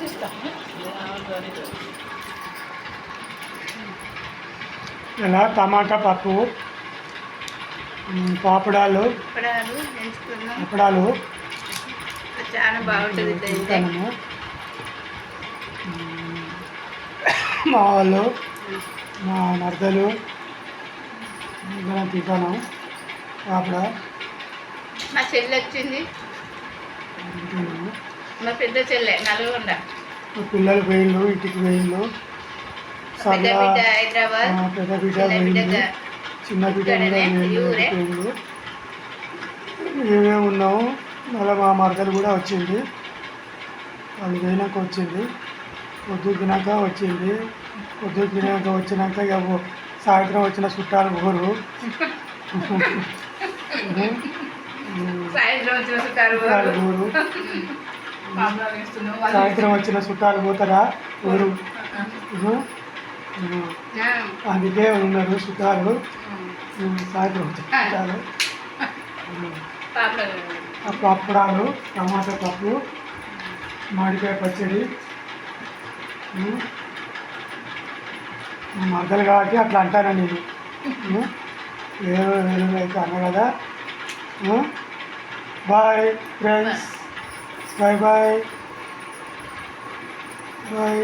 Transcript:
తీసుకో ఇలా టమాటా పప్పు పాపడాలు అప్పడాలు. చాలా బాగుంటుంది మా వాళ్ళు మా మరదలు అందరం తింటాను పాపడ. మా చెల్లి వచ్చింది. మా పెద్ద చెల్లె నల్గొండ. పిల్లలు పోయిళ్ళు ఇంటికి పోయిళ్ళు పెద్ద బిడ్డ హైదరాబాద్ పెద్ద బిడ్డ చిన్న బిడ్డ చిన్న. పోయిండు. మేమే ఉన్నాము. మళ్ళీ మా మరదలు కూడా వచ్చింది. వాళ్ళు పోయినాక వచ్చింది. పొద్దు తినాక వచ్చింది. పొద్దు తినాక వచ్చినాక ఇక సాయంత్రం వచ్చిన చుట్టాలు ఊరు సాయంత్రం వచ్చిన చుట్టాలు ఊరు సాయంత్రం వచ్చిన చుట్టాలు పోతారా? ఊరు అందుకే ఉన్నారు చుట్టాలు సాయంత్రం చుట్టాలు పప్పుడాలు టమాటా పప్పు మామిడికాయ పచ్చడి ఉమ్. మా మరదలు కాబట్టి అట్లా అంటాను నేను. వేరు వేరు అయితే అన్న కదా. Bye friends. Bye bye bye